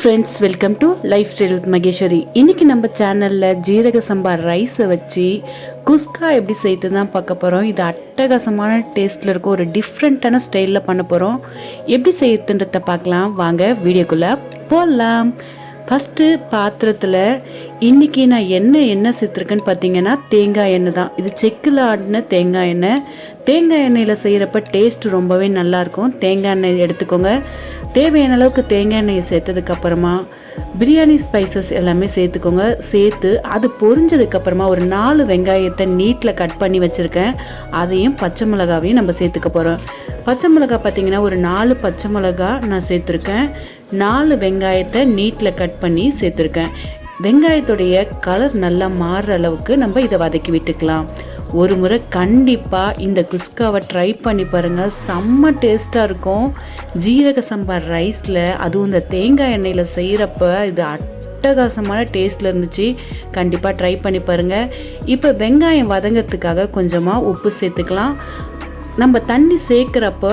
Friends welcome to life style with Maheswari இன்றைக்கி நம்ம சேனலில் ஜீரக சம்பா ரைஸை வச்சு குஸ்கா எப்படி செய்து தான் பார்க்க போகிறோம் இது அட்டகாசமான டேஸ்ட்டில் இருக்கும் ஒரு டிஃப்ரெண்ட்டான ஸ்டைலில் பண்ண போகிறோம் எப்படி செய்யுதுன்றத பார்க்கலாம். வாங்க வீடியோக்குள்ளே போடலாம் ஃபஸ்ட்டு பாத்திரத்தில் இன்றைக்கி நான் எண்ணெய் எண்ணெய் சேர்த்துருக்கேன்னு பார்த்தீங்கன்னா தேங்காய் எண்ணெய் தான். இது செக்கில் ஆடின தேங்காய் எண்ணெய். தேங்காய் எண்ணெயில் செய்கிறப்ப டேஸ்ட் ரொம்பவே நல்லாயிருக்கும் தேங்காய் எண்ணெய் எடுத்துக்கோங்க. தேவையான அளவுக்கு தேங்காய் எண்ணெயை சேர்த்ததுக்கப்புறமா பிரியாணி ஸ்பைசஸ் எல்லாமே சேர்த்துக்கோங்க. சேர்த்து அது பொரிஞ்சதுக்கப்புறமா ஒரு நாலு வெங்காயத்தை நீட்டில் கட் பண்ணி வச்சுருக்கேன். அதையும் பச்சை மிளகாவையும் நம்ம சேர்த்துக்க போகிறோம் பச்சை மிளகா பார்த்திங்கன்னா ஒரு நாலு பச்சை மிளகா நான் சேர்த்துருக்கேன். நாலு வெங்காயத்தை நீட்டில் கட் பண்ணி சேர்த்துருக்கேன். வெங்காயத்துடைய கலர் நல்லா மாறுற அளவுக்கு நம்ம இதை வதக்கி விட்டுக்கலாம். ஒரு முறை கண்டிப்பாக இந்த குஸ்காவை ட்ரை பண்ணி பாருங்கள் செம்ம டேஸ்ட்டாக இருக்கும். ஜீரக சம்பா ரைஸில் அதுவும் இந்த தேங்காய் எண்ணெயில் செய்கிறப்ப இது அட்டகாசமான டேஸ்ட்டில் இருந்துச்சு. கண்டிப்பாக ட்ரை பண்ணி பாருங்கள் இப்போ வெங்காயம் வதங்கிறதுக்காக கொஞ்சமாக உப்பு சேர்த்துக்கலாம். நம்ம தண்ணி சேர்க்குறப்ப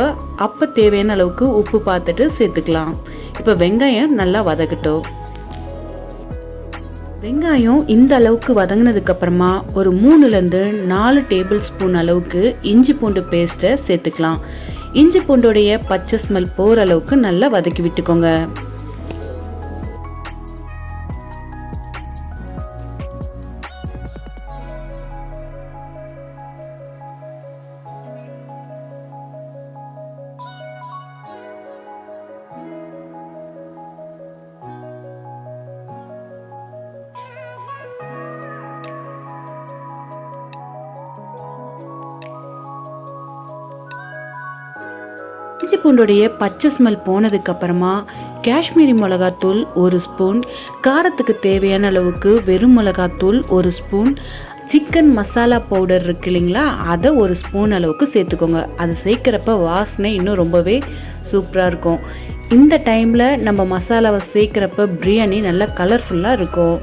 அப்போ தேவையான அளவுக்கு உப்பு பார்த்துட்டு சேர்த்துக்கலாம். இப்போ வெங்காயம் நல்லா வதக்கட்டும். வெங்காயம் இந்த அளவுக்கு வதங்கினதுக்கு அப்புறமா ஒரு மூணுலேருந்து நாலு டேபிள் ஸ்பூன் அளவுக்கு இஞ்சி பூண்டு பேஸ்ட்டை சேர்த்துக்கலாம். இஞ்சி பூண்டோடைய பச்சை ஸ்மெல் போகிற அளவுக்கு நல்லா வதக்கி விட்டுக்கோங்க. இஞ்சி பூண்டுடைய பச்சை ஸ்மெல் போனதுக்கு அப்புறமா காஷ்மீரி மிளகாத்தூள் ஒரு ஸ்பூன் காரத்துக்கு தேவையான அளவுக்கு வெறும் மிளகாத்தூள் ஒரு ஸ்பூன் சிக்கன் மசாலா பவுடர் இருக்கு இல்லைங்களா அதை ஒரு ஸ்பூன் அளவுக்கு சேர்த்துக்கோங்க. அது சேர்க்குறப்ப வாசனை இன்னும் ரொம்பவே சூப்பராக இருக்கும். இந்த டைமில் நம்ம மசாலாவை சேர்க்குறப்ப பிரியாணி நல்லா கலர்ஃபுல்லாக இருக்கும்.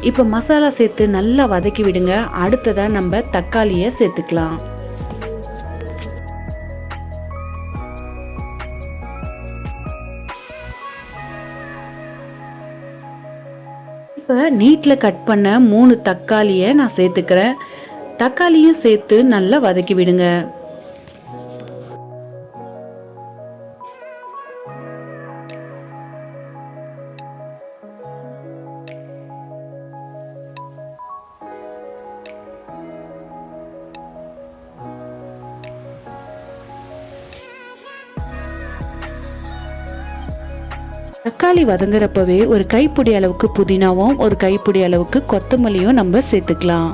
இப்போ மசாலா சேர்த்து நல்லா வதக்கி விடுங்க. அடுத்ததாக நம்ம தக்காளியை சேர்த்துக்கலாம். இப்போ நீட்டில் கட் பண்ண மூணு தக்காளியை நான் சேர்த்துக்கிறேன். தக்காளியும் சேர்த்து நல்லா வதக்கி விடுங்க. தக்காளி வதங்குறப்பவே ஒரு கைப்பிடி அளவுக்கு புதினாவும் ஒரு கைப்பிடி அளவுக்கு கொத்தமல்லியும் நம்ம சேர்த்துக்கலாம்.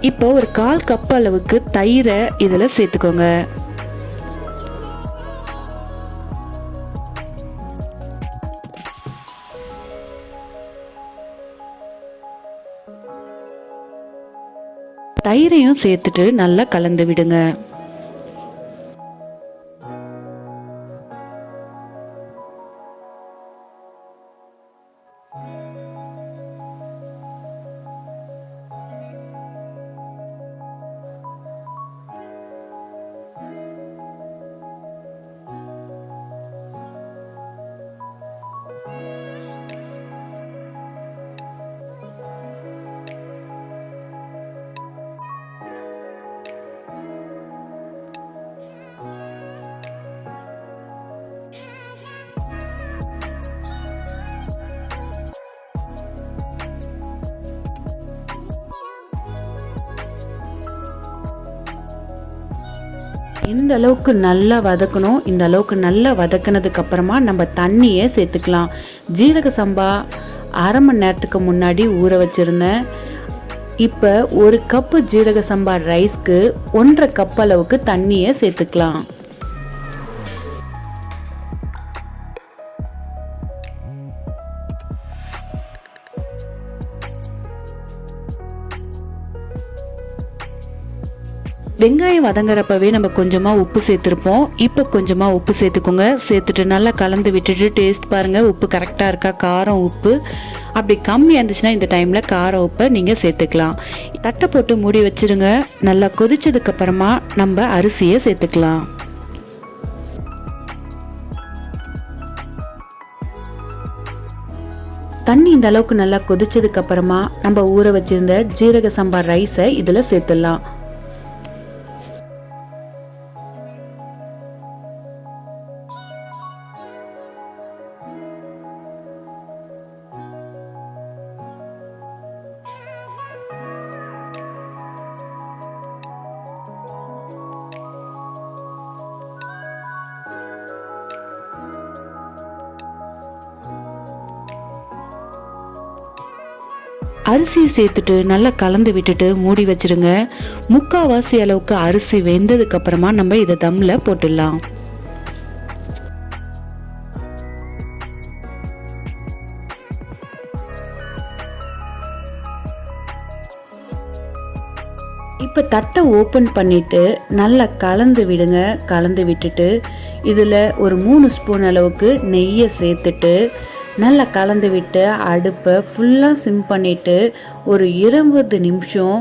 இப்போ ஒரு கால் கப் அளவுக்கு தயிரை இதில் சேர்த்துக்கோங்க. தயிரையும் சேர்த்துட்டு நல்லா கலந்து விடுங்க. இந்த அளவுக்கு நல்லா வதக்கணும். இந்த அளவுக்கு நல்லா வதக்கினதுக்கு அப்புறமா நம்ம தண்ணியை சேர்த்துக்கலாம். ஜீரக சம்பா அரை மணி நேரத்துக்கு முன்னாடி ஊற வச்சுருந்தேன். இப்போ ஒரு கப்பு ஜீரக சம்பா ரைஸ்க்கு ஒன்றரை கப் அளவுக்கு தண்ணியை சேர்த்துக்கலாம். வெங்காயம் வதங்குறப்பவே நம்ம கொஞ்சமாக உப்பு சேர்த்துருப்போம். இப்போ கொஞ்சமாக உப்பு சேர்த்துக்கோங்க. சேர்த்துட்டு நல்லா கலந்து விட்டுட்டு டேஸ்ட் பாருங்கள் உப்பு கரெக்டாக இருக்கா? காரம் உப்பு. அப்படி கம்மியாக இருந்துச்சுன்னா இந்த டைமில் காரம் உப்பை நீங்கள் சேர்த்துக்கலாம். தட்டை போட்டு மூடி வச்சிருங்க. நல்லா கொதிச்சதுக்கப்புறமா நம்ம அரிசியை சேர்த்துக்கலாம். தண்ணி இந்த அளவுக்கு நல்லா கொதிச்சதுக்கப்புறமா நம்ம ஊற வச்சிருந்த ஜீரக சம்பா ரைஸை இதில் சேர்த்துடலாம். அரிசியை சேர்த்துட்டு நல்லா கலந்து விட்டுட்டு மூடி வச்சிருங்க. முக்கால்வாசி அளவுக்கு அரிசி வெந்ததுக்கு அப்புறமா நம்ம இதை தம்ல போட்டுடலாம். இப்போ தட்டை ஓப்பன் பண்ணிட்டு நல்லா கலந்து விடுங்க. கலந்து விட்டுட்டு இதில் ஒரு மூணு ஸ்பூன் அளவுக்கு நெய்யை சேர்த்துட்டு நல்லா கலந்து விட்டு அடுப்பை ஃபுல்லாக சிம் பண்ணிவிட்டு ஒரு இருபது நிமிஷம்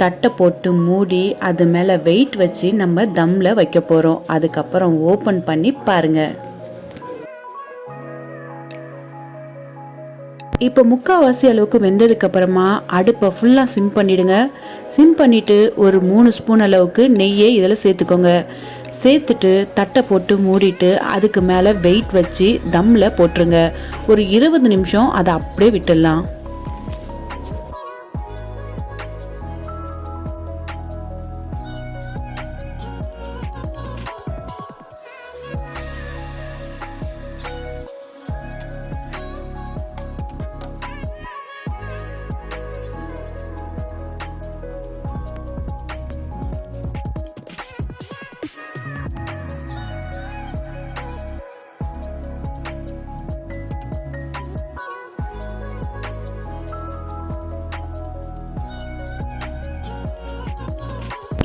தட்டை போட்டு மூடி அது மேலே வெயிட் வச்சு நம்ம தம்மில் வைக்க போகிறோம் அதுக்கப்புறம் ஓப்பன் பண்ணி பாருங்கள் இப்போ முக்கால்வாசி அளவுக்கு வெந்ததுக்கு அப்புறமா அடுப்பை ஃபுல்லாக சிம் பண்ணிடுங்க. சிம் பண்ணிவிட்டு ஒரு மூணு ஸ்பூன் அளவுக்கு நெய்யை இதில் சேர்த்துக்கோங்க. சேர்த்துட்டு தட்டை போட்டு மூடிட்டு அதுக்கு மேலே வெயிட் வச்சு தம்மில் போட்டுருங்க. ஒரு இருபது நிமிஷம் அதை அப்படியே விட்டுடலாம்.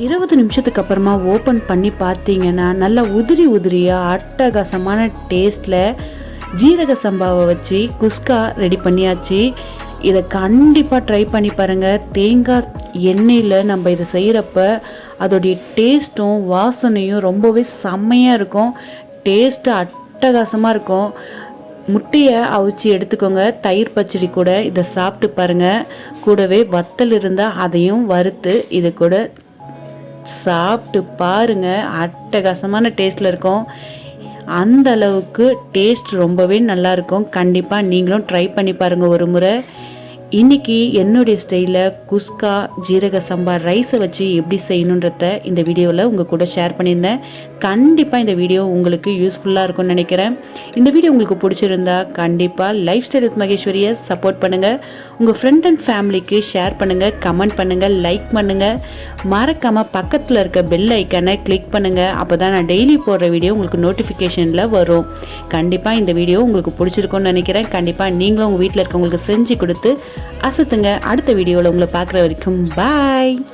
இருபது நிமிஷத்துக்கு அப்புறமா ஓப்பன் பண்ணி பார்த்தீங்கன்னா நல்லா உதிரி உதிரியாக அட்டகாசமான டேஸ்ட்டில் ஜீரக சம்பாவை வச்சு குஸ்கா ரெடி பண்ணியாச்சு. இதை கண்டிப்பாக ட்ரை பண்ணி பாருங்கள் தேங்காய் எண்ணெயில் நம்ம இதை செய்கிறப்ப அதோடைய டேஸ்ட்டும் வாசனையும் ரொம்பவே செம்மையாக இருக்கும். டேஸ்ட்டு அட்டகாசமாக இருக்கும். முட்டையை அவிச்சு எடுத்துக்கோங்க. தயிர் பச்சடி கூட இதை சாப்பிட்டு பாருங்கள் கூடவே வத்தல் இருந்தால் அதையும் வறுத்து இது கூட சாப்பிட்டு பாருங்க. அட்டகாசமான டேஸ்ட்டில் இருக்கும். அந்த அளவுக்கு டேஸ்ட் ரொம்பவே நல்லாயிருக்கும் கண்டிப்பாக நீங்களும் ட்ரை பண்ணி பாருங்கள் ஒரு முறை. இன்னைக்கு என்னுடைய ஸ்டைலில் குஸ்கா ஜீரக சம்பா ரைஸை வச்சு எப்படி செய்யணுன்றத இந்த வீடியோவில் உங்கள் கூட ஷேர் பண்ணியிருந்தேன். கண்டிப்பாக இந்த வீடியோ உங்களுக்கு யூஸ்ஃபுல்லாக இருக்கும்னு நினைக்கிறேன். இந்த வீடியோ உங்களுக்கு பிடிச்சிருந்தா கண்டிப்பாக லைஃப் ஸ்டைல் வித் மகேஸ்வரியை சப்போர்ட் பண்ணுங்கள் உங்கள் ஃப்ரெண்ட் அண்ட் ஃபேமிலிக்கு ஷேர் பண்ணுங்கள் கமெண்ட் பண்ணுங்கள் லைக் பண்ணுங்கள் மறக்காமல் பக்கத்தில் இருக்க பெல் ஐக்கனை கிளிக் பண்ணுங்கள் அப்போ தான் நான் டெய்லி போடுற வீடியோ உங்களுக்கு நோட்டிஃபிகேஷனில் வரும். கண்டிப்பாக இந்த வீடியோ உங்களுக்கு பிடிச்சிருக்கும்னு நினைக்கிறேன். கண்டிப்பாக நீங்களும் உங்கள் வீட்டில் இருக்கவங்களுக்கு செஞ்சு கொடுத்து அசத்துங்க. அடுத்த வீடியோவில் உங்களை பார்க்குற வரைக்கும் பாய்